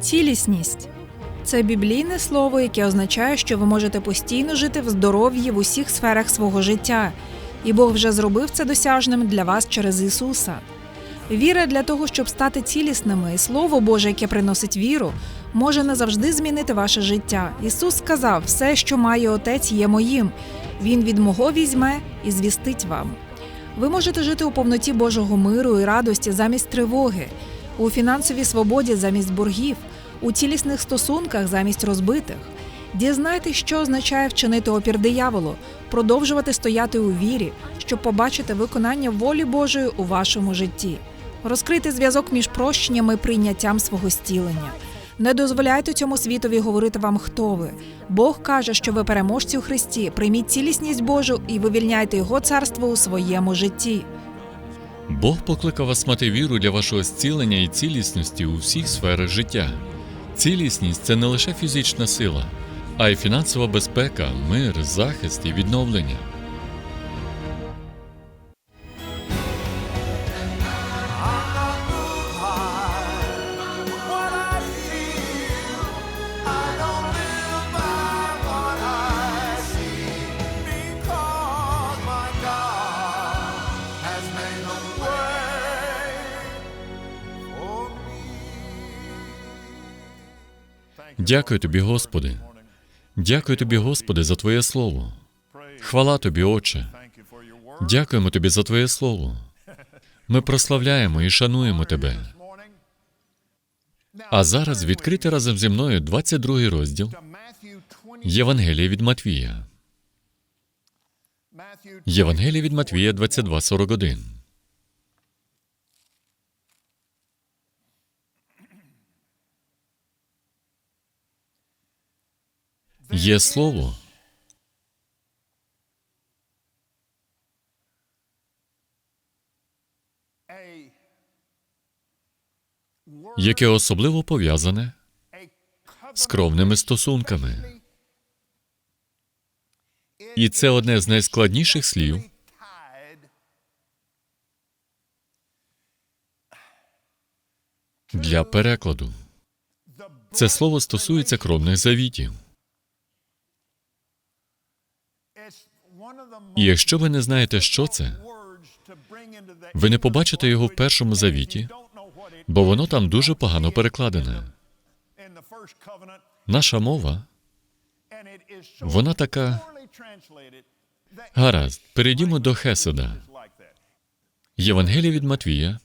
Цілісність це біблійне слово, яке означає, що ви можете постійно жити в здоров'ї в усіх сферах свого життя, і Бог вже зробив це досяжним для вас через Ісуса. Віра для того, щоб стати цілісними, і Слово Боже, яке приносить віру, може назавжди змінити ваше життя. Ісус сказав: все, що має Отець, є моїм. Він від мого візьме і звістить вам. Ви можете жити у повноті Божого миру і радості замість тривоги, у фінансовій свободі замість боргів, у цілісних стосунках замість розбитих. Дізнайтесь, що означає вчинити опір дияволу, продовжувати стояти у вірі, щоб побачити виконання волі Божої у вашому житті, розкрити зв'язок між прощенням і прийняттям свого зцілення. Не дозволяйте цьому світові говорити вам, хто ви. Бог каже, що ви переможці у Христі. Прийміть цілісність Божу і вивільняйте Його царство у своєму житті. Бог покликав вас мати віру для вашого зцілення і цілісності у всіх сферах життя. Цілісність це не лише фізична сила, а й фінансова безпека, мир, захист і відновлення. Дякую тобі, Господи. Дякую тобі, Господи, за Твоє Слово. Хвала тобі, Отче. Дякуємо тобі за Твоє Слово. Ми прославляємо і шануємо Тебе. А зараз відкрити разом зі мною 22 розділ Євангелія від Матвія. Євангелія від Матвія 22.41. Є слово, яке особливо пов'язане з кровними стосунками. І це одне з найскладніших слів, для перекладу. Це слово стосується кровних завітів. І якщо ви не знаєте, що це, ви не побачите його в першому завіті, бо воно там дуже погано перекладене. Наша мова, вона така. Гаразд, перейдімо до Хеседа. Євангелія від Матвія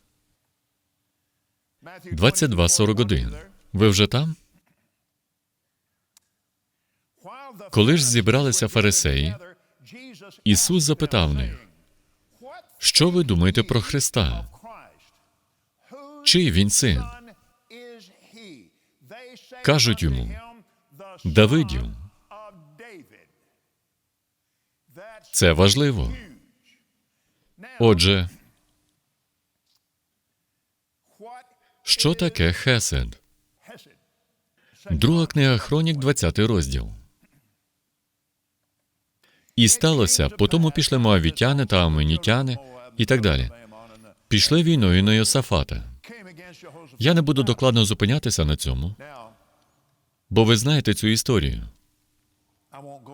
22.41. Ви вже там? Коли ж зібралися фарисеї, Ісус запитав них, Що ви думаєте про Христа? Чий він син? Кажуть йому, Давидів. Це важливо. Отже, що таке Хесед? Друга книга Хронік, 20 розділ. І сталося, потому пішли моавітяни та аменітяни і так далі. Пішли війною на Йосафата. Я не буду докладно зупинятися на цьому, бо ви знаєте цю історію.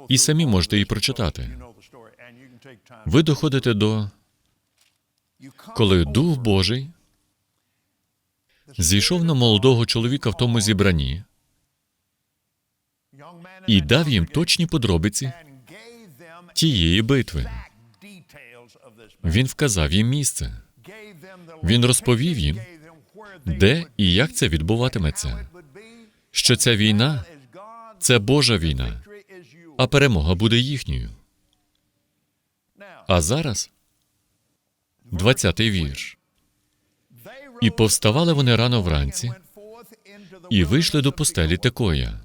і самі можете її прочитати. Ви доходите до коли Дух Божий зійшов на молодого чоловіка в тому зібранні і дав їм точні подробиці тієї битви. Він вказав їм місце, Він розповів їм, де і як це відбуватиметься. Що ця війна це Божа війна, а перемога буде їхньою. А зараз 20-й вірш. І повставали вони рано вранці і вийшли до пустелі Текоя.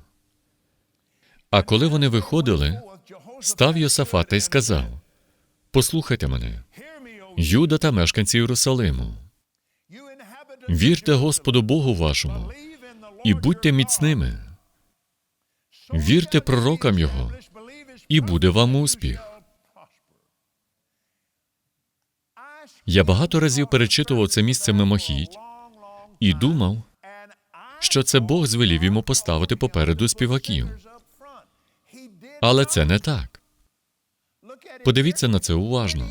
А коли вони виходили, став Йосафат та й сказав: Послухайте мене, Юда та мешканці Єрусалиму, вірте Господу Богу вашому і будьте міцними. Вірте пророкам Його, і буде вам успіх. Я багато разів перечитував це місце мимохідь і думав, що це Бог звелів йому поставити попереду співаків. Але це не так. Подивіться на це уважно.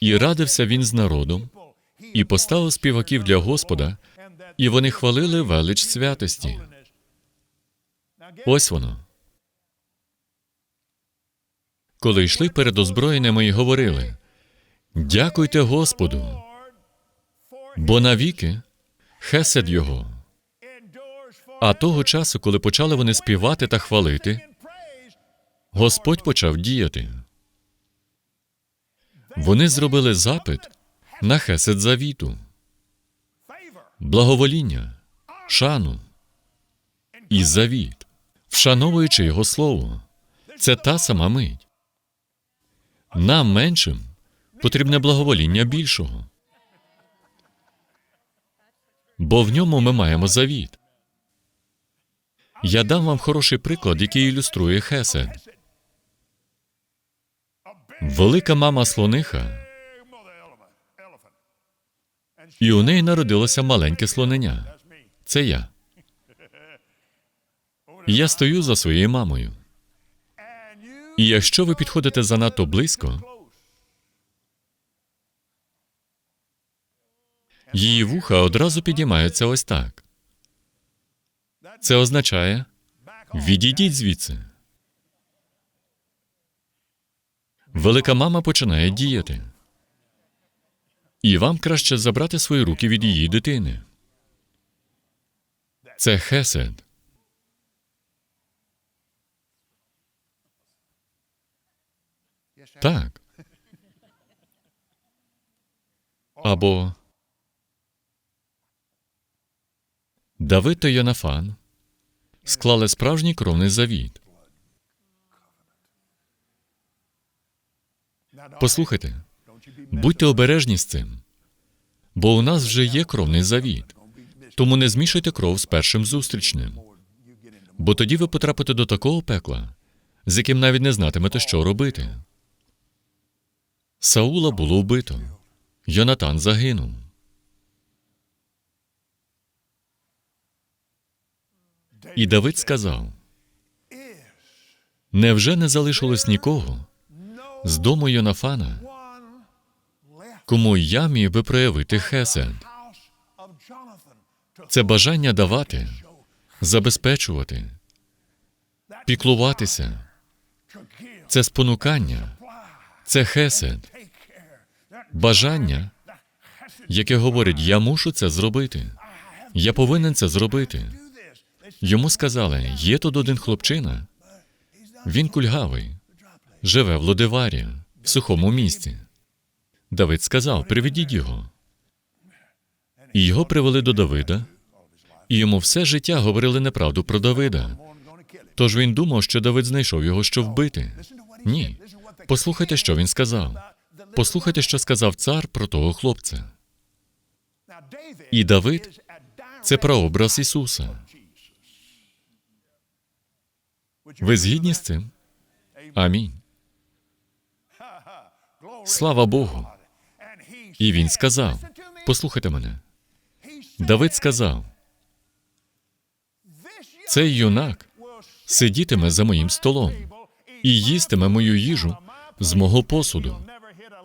І радився він з народом, і поставив співаків для Господа, і вони хвалили велич святості. Ось воно. Коли йшли перед озброєними і говорили: Дякуйте Господу, бо навіки хесед його. А того часу, коли почали вони співати та хвалити, Господь почав діяти. Вони зробили запит на хесед завіту, благовоління, шану і завіт, вшановуючи його слово. Це та сама мить. Нам меншим потрібне благовоління більшого. Бо в ньому ми маємо завіт. Я дам вам хороший приклад, який ілюструє Хесед. Велика мама слониха, і у неї народилося маленьке слоненя. Це я. Я стою за своєю мамою. І якщо ви підходите занадто близько, її вуха одразу підіймаються ось так. Це означає відійдіть звідси. Велика мама починає діяти. І вам краще забрати свої руки від її дитини. Це хесед. Так. Або Давид та Йонафан склали справжній кровний завіт. Послухайте, будьте обережні з цим, бо у нас вже є кровний завіт. Тому не змішуйте кров з першим зустрічним. Бо тоді ви потрапите до такого пекла, з яким навіть не знатимете, що робити. Саула було вбито. Йонатан загинув. І Давид сказав: Невже не залишилось нікого з дому Йонафана, кому я міг би проявити хесед? Це бажання давати, забезпечувати, піклуватися, це спонукання, це хесед, бажання, яке говорить: я мушу це зробити, я повинен це зробити. Йому сказали: є тут один хлопчина, він кульгавий, живе в Лодиварі, в сухому місті. Давид сказав: приведіть його. І його привели до Давида, і йому все життя говорили неправду про Давида. Тож він думав, що Давид знайшов його, щоб вбити. Ні. Послухайте, що він сказав. Послухайте, що сказав цар про того хлопця. І Давид це прообраз Ісуса. Ви згідні з цим? Амінь. Слава Богу. І він сказав: Послухайте мене. Давид сказав: цей юнак сидітиме за моїм столом і їстиме мою їжу з мого посуду,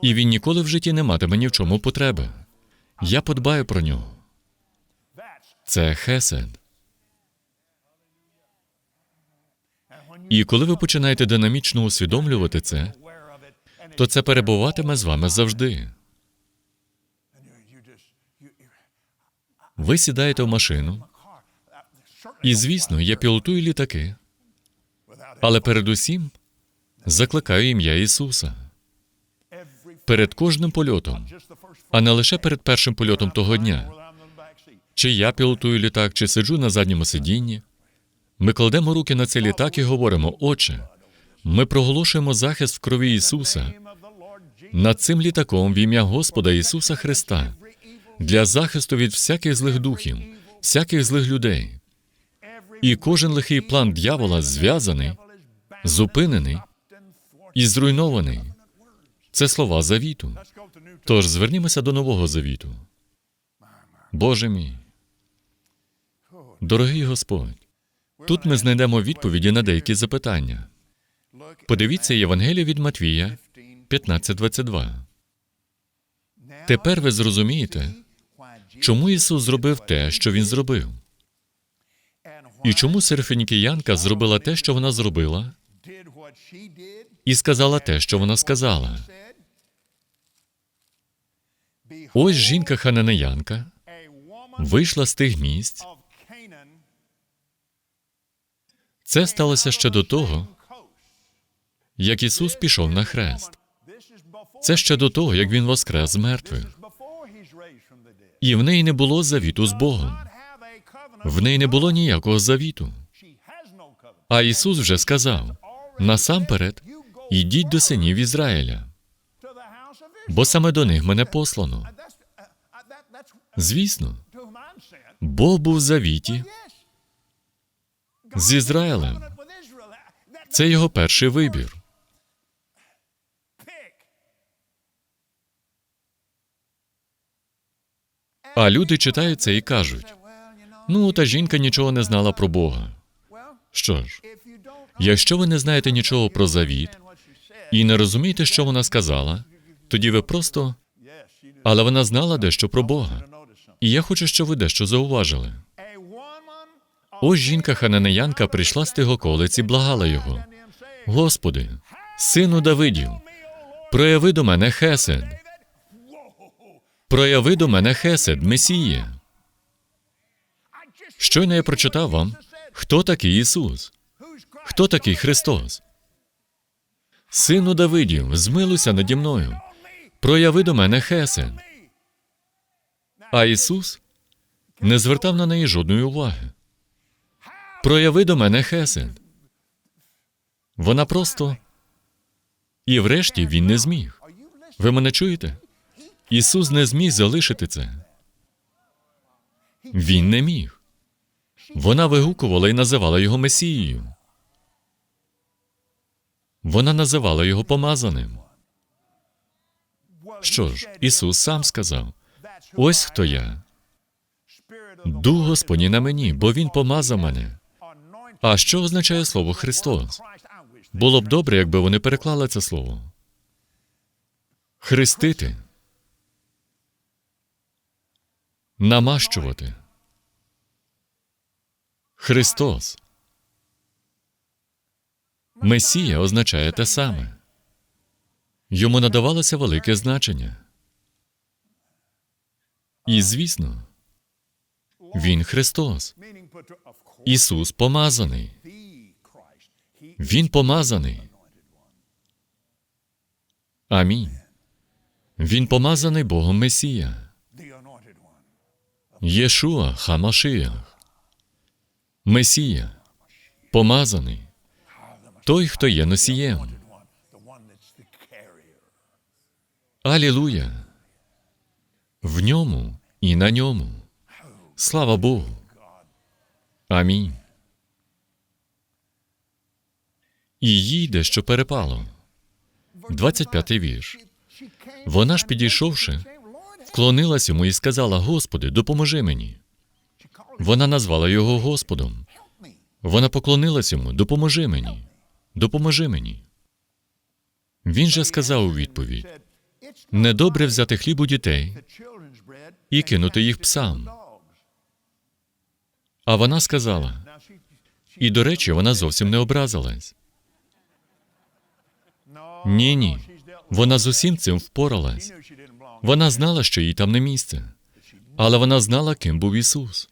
і він ніколи в житті не матиме ні в чому потреби. Я подбаю про нього. Це хесед. І коли ви починаєте динамічно усвідомлювати це, то це перебуватиме з вами завжди. Ви сідаєте в машину, і, звісно, я пілотую літаки, але передусім закликаю ім'я Ісуса перед кожним польотом, а не лише перед першим польотом того дня. Чи я пілотую літак, чи сиджу на задньому сидінні. Ми кладемо руки на цей літак і говоримо: Отче, ми проголошуємо захист в крові Ісуса над цим літаком в ім'я Господа Ісуса Христа для захисту від всяких злих духів, всяких злих людей. І кожен лихий план дьявола зв'язаний, зупинений і зруйнований. Це слова завіту. Тож звернімося до нового завіту. Боже мій. Дорогий Господь, тут ми знайдемо відповіді на деякі запитання. Подивіться Євангеліє від Матвія 15.22. Тепер ви зрозумієте, чому Ісус зробив те, що Він зробив, і чому Серфенікіянка зробила те, що вона зробила, і сказала те, що вона сказала. Ось жінка хананеянка вийшла з тих місць. Це сталося ще до того, як Ісус пішов на хрест. Це ще до того, як Він воскрес з мертвих. І в неї не було завіту з Богом. В неї не було ніякого завіту. А Ісус вже сказав: насамперед, ідіть до синів Ізраїля, бо саме до них мене послано. Звісно, Бог був в завіті з Ізраїлем. Це його перший вибір. А люди читають це і кажуть: ну, та жінка нічого не знала про Бога. Що ж, якщо ви не знаєте нічого про завіт і не розумієте, що вона сказала, тоді ви просто. Але вона знала дещо про Бога. І я хочу, щоб ви дещо зауважили. Ось жінка хананеянка прийшла з тих околиць і благала його. Господи, сину Давидів, прояви до мене хесед. Прояви до мене хесед, Месія. Щойно я прочитав вам, хто такий Ісус, хто такий Христос. Сину Давидів, змилуйся наді мною. Прояви до мене хесед. А Ісус не звертав на неї жодної уваги. Прояви до мене хесед. Вона просто. І врешті він не зміг. Ви мене чуєте? Ісус не зміг залишити це. Він не міг. Вона вигукувала і називала його Месією. Вона називала його помазаним. Що ж, Ісус сам сказав: ось хто я. Дух Господній на мені, бо Він помазав мене. А що означає слово Христос? Було б добре, якби вони переклали це слово. Хрестити. Намащувати. Христос. Месія означає те саме. Йому надавалося велике значення. І, звісно, Він Христос. Ісус помазаний. Він помазаний. Амінь. Він помазаний Богом Месія. Єшуа Хамашиях. Месія. Помазаний. Той, хто є носієм. Алілуя. В ньому і на ньому. Слава Богу. Амінь. І їй дещо перепало. 25-й вірш. Вона ж, підійшовши, вклонилась йому і сказала: Господи, допоможи мені. Вона назвала його Господом. Вона поклонилась йому: Допоможи мені, допоможи мені. Він же сказав у відповідь: недобре взяти хліб у дітей і кинути їх псам. А вона сказала, і до речі, вона зовсім не образилась. Ні, ні. Вона з усім цим впоралась. Вона знала, що їй там не місце, але вона знала, ким був Ісус.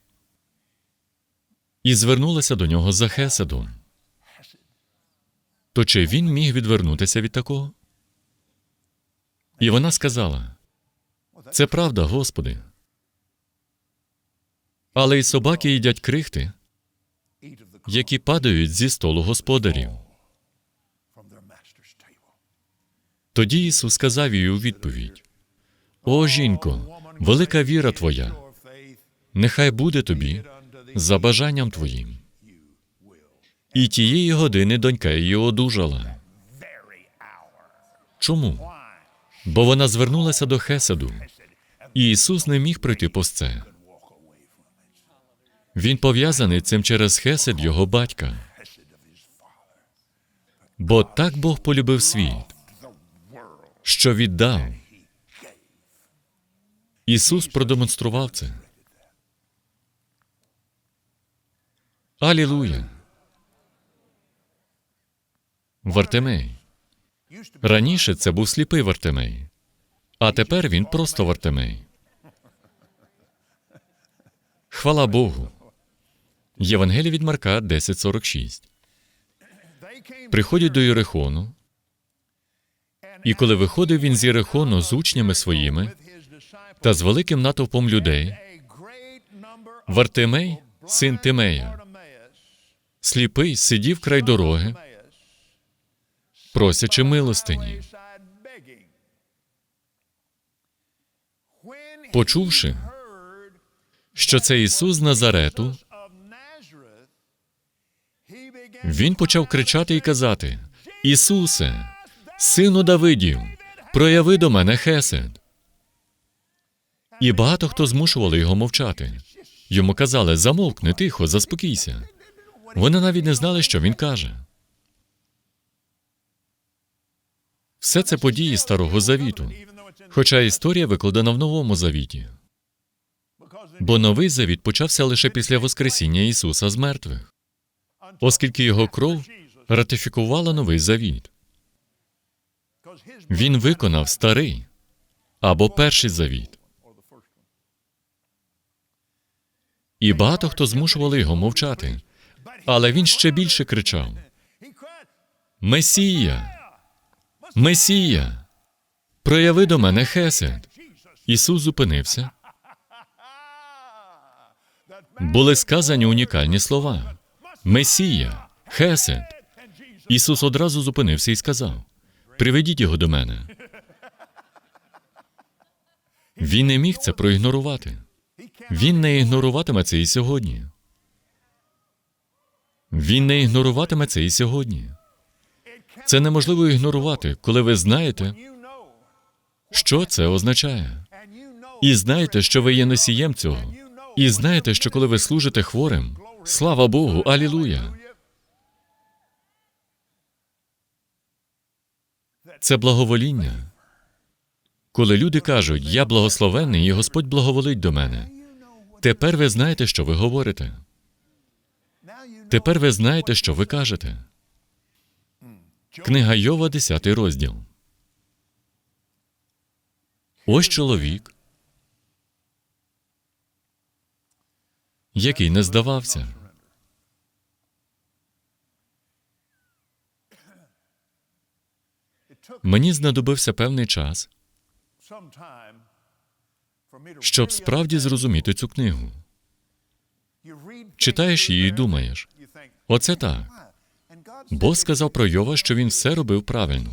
І звернулася до нього за Хеседом. То чи він міг відвернутися від такого? І вона сказала: Це правда, Господи. Але й собаки їдять крихти, які падають зі столу господарів. Тоді Ісус сказав їй у відповідь: О, жінко, велика віра твоя, нехай буде тобі за бажанням твоїм. І тієї години донька її одужала. Чому? Бо вона звернулася до Хеседу, і Ісус не міг пройти повз це. Він пов'язаний цим через хесед його батька. Бо так Бог полюбив світ, що віддав. Ісус продемонстрував це. Алілуя. Вартимей. Раніше це був сліпий Вартимей, а тепер він просто Вартимей. Хвала Богу. Євангеліє від Марка 10.46. Приходять до Єрихону, і коли виходив він з Єрихону з учнями своїми та з великим натовпом людей, Вартимей, син Тимея, сліпий, сидів край дороги, просячи милостині. Почувши, що це Ісус Назарету, він почав кричати і казати: Ісусе, сину Давидів, прояви до мене хесед. І багато хто змушували його мовчати. Йому казали: замовкни тихо, заспокійся. Вони навіть не знали, що він каже. Все це події Старого Завіту, хоча історія викладена в Новому Завіті. Бо новий завіт почався лише після Воскресіння Ісуса з мертвих, оскільки його кров ратифікувала новий завіт. Він виконав старий або перший завіт. І багато хто змушували його мовчати, але він ще більше кричав: Месія! Месія! Прояви до мене хесед. Ісус зупинився. Були сказані унікальні слова: Месія, Хесед. Ісус одразу зупинився і сказав: Приведіть його до мене. Він не міг це проігнорувати. Він не ігноруватиме це і сьогодні. Він не ігноруватиме це і сьогодні. Це неможливо ігнорувати, коли ви знаєте, що це означає. І знаєте, що ви є носієм цього. І знаєте, що коли ви служите хворим, слава Богу, алілуя. Це благовоління. Коли люди кажуть, я благословенний, і Господь благоволить до мене. Тепер ви знаєте, що ви говорите. Тепер ви знаєте, що ви кажете. Книга Йова, 10 розділ. Ось чоловік, який не здавався. Мені знадобився певний час, щоб справді зрозуміти цю книгу. Читаєш її і думаєш, оце так. Бог сказав про Йова, що він все робив правильно.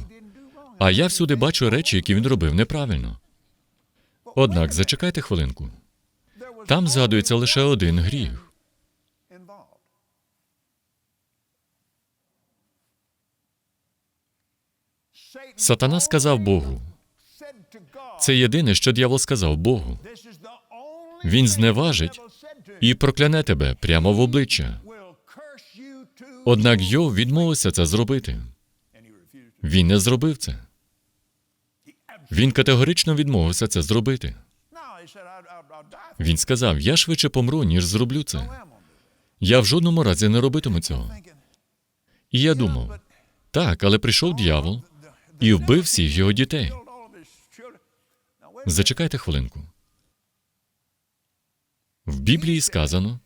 А я всюди бачу речі, які він робив неправильно. Однак зачекайте хвилинку. Там згадується лише один гріх. Сатана сказав Богу. Це єдине, що дьявол сказав Богу. Він зневажить і прокляне тебе прямо в обличчя. Однак Йов відмовився це зробити. Він не зробив це. Він категорично відмовився це зробити. Він сказав: Я швидше помру, ніж зроблю це. Я в жодному разі не робитиму цього. І я думав, так, але прийшов дьявол і вбив всіх його дітей. Зачекайте хвилинку. В Біблії сказано,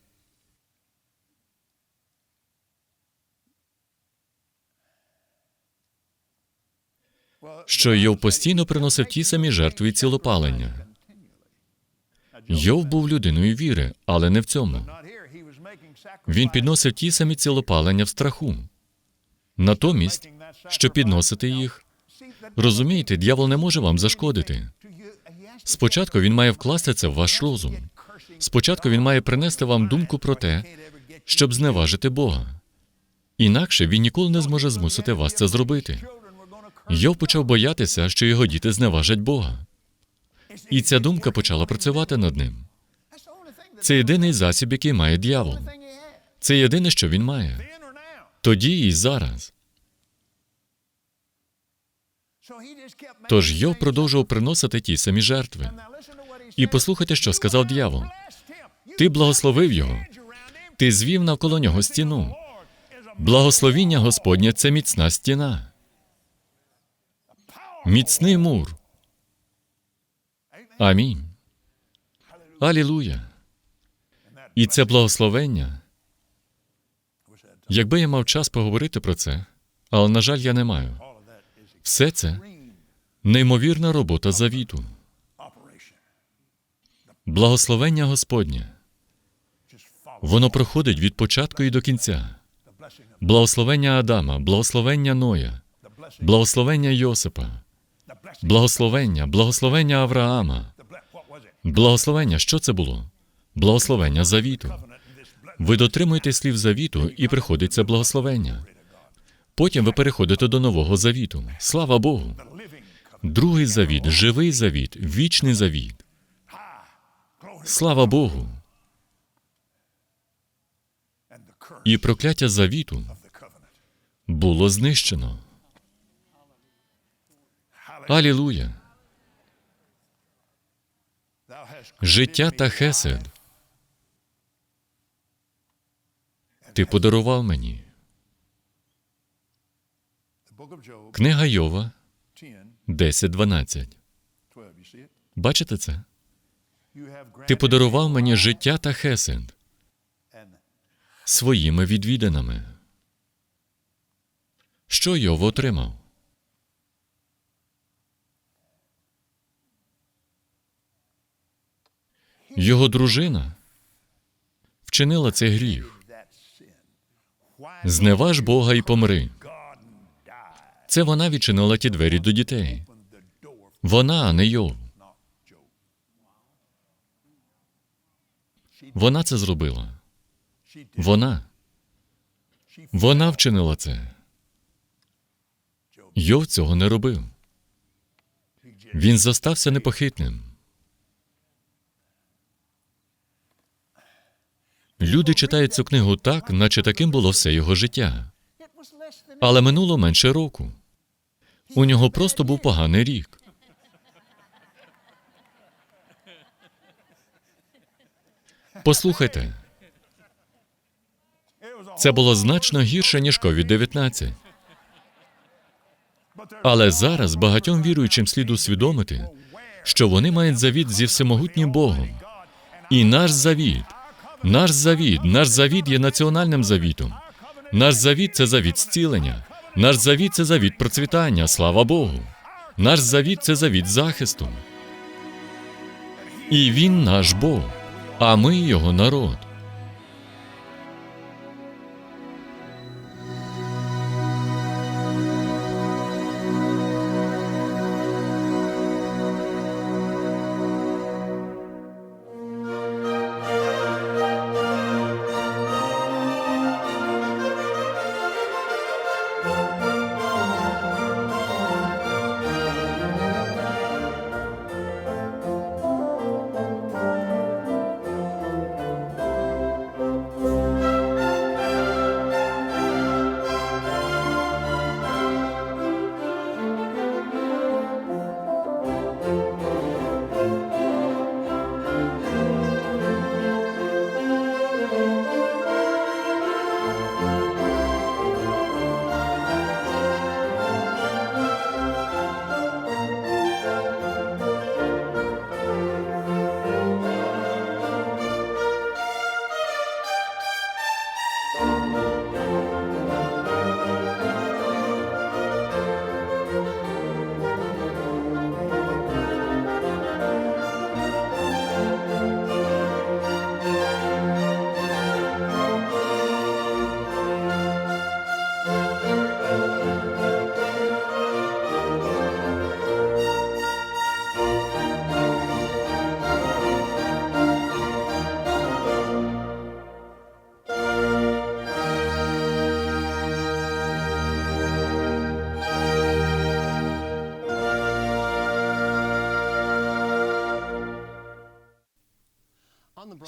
що Йов постійно приносив ті самі жертви і цілопалення. Йов був людиною віри, але не в цьому. Він підносив ті самі цілопалення в страху. Натомість, щоб підносити їх, розумієте, дьявол не може вам зашкодити. Спочатку він має вкласти це в ваш розум. Спочатку він має принести вам думку про те, щоб зневажити Бога. Інакше він ніколи не зможе змусити вас це зробити. Йов почав боятися, що його діти зневажать Бога. І ця думка почала працювати над ним. Це єдиний засіб, який має дьявол. Це єдине, що він має. Тоді і зараз. Тож Йов продовжував приносити ті самі жертви. І послухайте, що сказав дьявол. Ти благословив його, ти звів навколо нього стіну. Благословіння Господнє це міцна стіна. Міцний мур. Амінь. Алілуя. І це благословення. Якби я мав час поговорити про це, але, на жаль, я не маю. Все це неймовірна робота завіту. Благословення Господнє. Воно проходить від початку і до кінця. Благословення Адама, благословення Ноя, благословення Йосипа, благословення, благословення Авраама, благословення. Що це було? Благословення завіту. Ви дотримуєте слів завіту, і приходить це благословення. Потім ви переходите до нового завіту. Слава Богу. Другий завіт, живий завіт, вічний завіт. Слава Богу. І прокляття завіту було знищено. Алілуя. Життя та хесед. Ти подарував мені. Книга Йова 10.12. Бачите це? Ти подарував мені життя та хесед своїми відвідинами. Що Йов отримав? Його дружина вчинила цей гріх. Зневаж Бога і помри. Це вона відчинила ті двері до дітей. Вона, а не Йов. Вона це зробила. Вона. Вона вчинила це. Йов цього не робив. Він зостався непохитним. Люди читають цю книгу так, наче таким було все його життя. Але минуло менше року. У нього просто був поганий рік. Послухайте, це було значно гірше, ніж COVID-19. Але зараз багатьом віруючим слід усвідомити, що вони мають завіт зі всемогутнім Богом. І наш завіт, наш завіт, наш завіт є національним завітом. Наш завіт це завіт зцілення. Наш завіт це завіт процвітання, слава Богу. Наш завіт це завіт захисту. І він наш Бог, а ми його народ.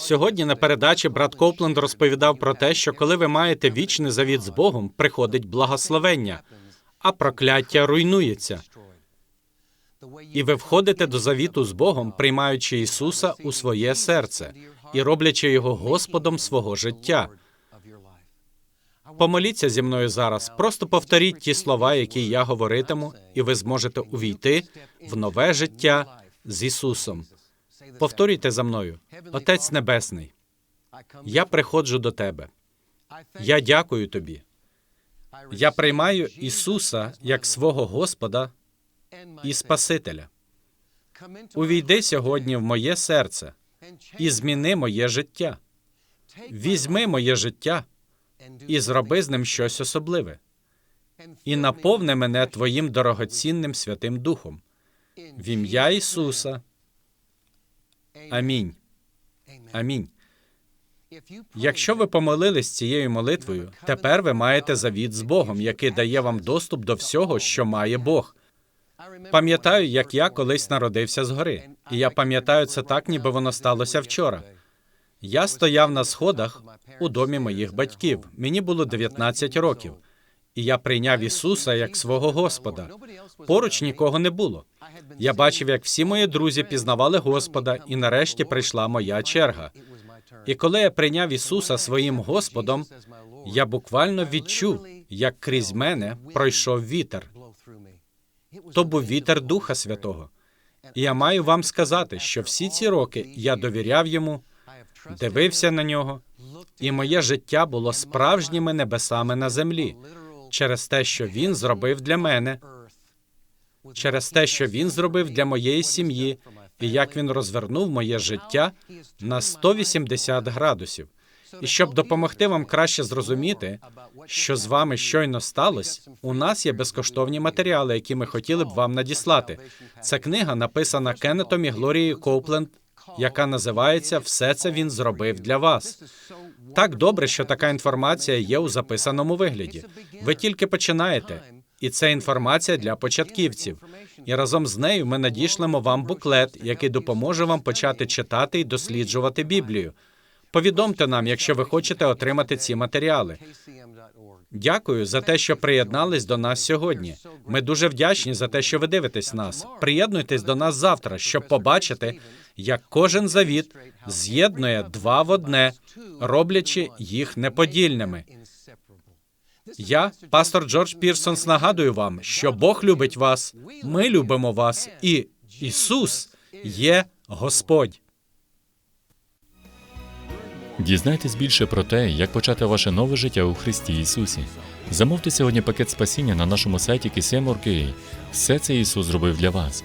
Сьогодні на передачі брат Копленд розповідав про те, що коли ви маєте вічний завіт з Богом, приходить благословення, а прокляття руйнується. І ви входите до завіту з Богом, приймаючи Ісуса у своє серце і роблячи його Господом свого життя. Помоліться зі мною зараз. Просто повторіть ті слова, які я говоритиму, і ви зможете увійти в нове життя з Ісусом. Повторюйте за мною, Отець Небесний. Я приходжу до тебе. Я дякую тобі. Я приймаю Ісуса як свого Господа і Спасителя. Увійди сьогодні в моє серце і зміни моє життя. Візьми моє життя і зроби з ним щось особливе. І наповни мене Твоїм дорогоцінним Святим Духом. В ім'я Ісуса. Амінь. Амінь. Якщо ви помолились цією молитвою, тепер ви маєте завіт з Богом, який дає вам доступ до всього, що має Бог. Пам'ятаю, як я колись народився згори, і я пам'ятаю це так, ніби воно сталося вчора. Я стояв на сходах у домі моїх батьків. Мені було 19 років, і я прийняв Ісуса як свого Господа. Поруч нікого не було. Я бачив, як всі мої друзі пізнавали Господа, і нарешті прийшла моя черга. І коли я прийняв Ісуса своїм Господом, я буквально відчув, як крізь мене пройшов вітер. То був вітер Духа Святого. І я маю вам сказати, що всі ці роки я довіряв йому, дивився на нього, і моє життя було справжніми небесами на землі через те, що він зробив для мене, через те, що він зробив для моєї сім'ї, і як він розвернув моє життя на 180 градусів. І щоб допомогти вам краще зрозуміти, що з вами щойно сталося, у нас є безкоштовні матеріали, які ми хотіли б вам надіслати. Це книга написана Кеннетом і Глорією Коупленд, яка називається Все це він зробив для вас. Так добре, що така інформація є у записаному вигляді. Ви тільки починаєте, і це інформація для початківців. І разом з нею ми надішлемо вам буклет, який допоможе вам почати читати і досліджувати Біблію. Повідомте нам, якщо ви хочете отримати ці матеріали. Дякую за те, що приєднались до нас сьогодні. Ми дуже вдячні за те, що ви дивитесь нас. Приєднуйтесь до нас завтра, щоб побачити, як кожен завіт з'єднує два в одне, роблячи їх неподільними. Я, пастор Джордж Пірсонс, нагадую вам, що Бог любить вас, ми любимо вас, і Ісус є Господь. Дізнайтесь більше про те, як почати ваше нове життя у Христі Ісусі. Замовте сьогодні пакет спасіння на нашому сайті KCM.org.ua. Все це Ісус зробив для вас.